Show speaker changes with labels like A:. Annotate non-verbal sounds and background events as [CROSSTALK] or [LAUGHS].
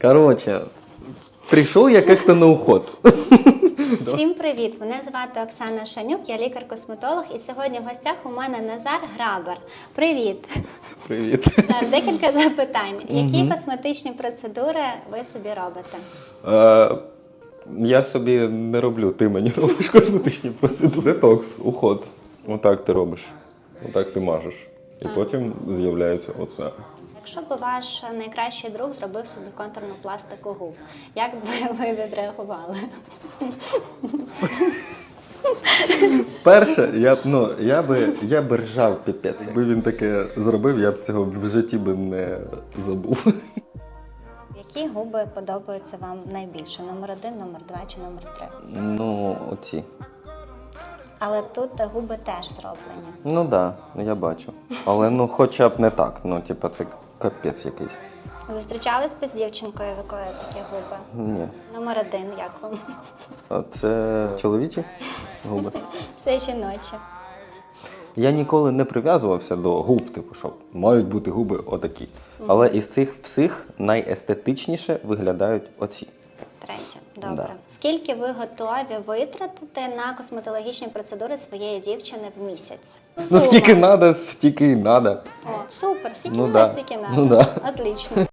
A: Короче, пришел я как-то на уход. [LAUGHS]
B: Всім привіт! Мене звати Оксана Шанюк, я лікар-косметолог, і сьогодні в гостях у мене Назар Грабар. Привіт!
A: Привіт. [LAUGHS]
B: Так, Декілька запитань. Які косметичні процедури ви собі робите?
A: Е, я собі не роблю, ти мені робиш косметичні процедури. Детокс, уход. Отак ти робиш. Отак ти мажеш. І потім з'являється оце.
B: Якщо б ваш найкращий друг зробив собі контурну пластику губ, як би [LAUGHS] ви відреагували?
A: Перше, я б ну я би я би ржав піпець. Якби він таке зробив, я б цього в житті би не забув.
B: Які губи подобаються вам найбільше? Номер один, номер два чи номер три?
A: Ну, оці.
B: Але тут губи теж зроблені.
A: Ну так, да, я бачу. Але ну хоча б не так. Ну, типа, це капець якийсь.
B: Зустрічались би з дівчинкою, в якої такі губи?
A: Ні.
B: Номер один, як вам?
A: А Це чоловічі губи. [LAUGHS]
B: Все жіноче.
A: Я ніколи не прив'язувався до губ, типу, що мають бути губи отакі. Але із цих всіх найестетичніше виглядають оці.
B: Третє, добре.
A: Да.
B: Скільки ви готові витратити на косметологічні процедури своєї дівчини в місяць?
A: Ну скільки треба, стільки треба.
B: О, супер, скільки Ну
A: да.
B: стільки надо.
A: Ну да.
B: Отлично.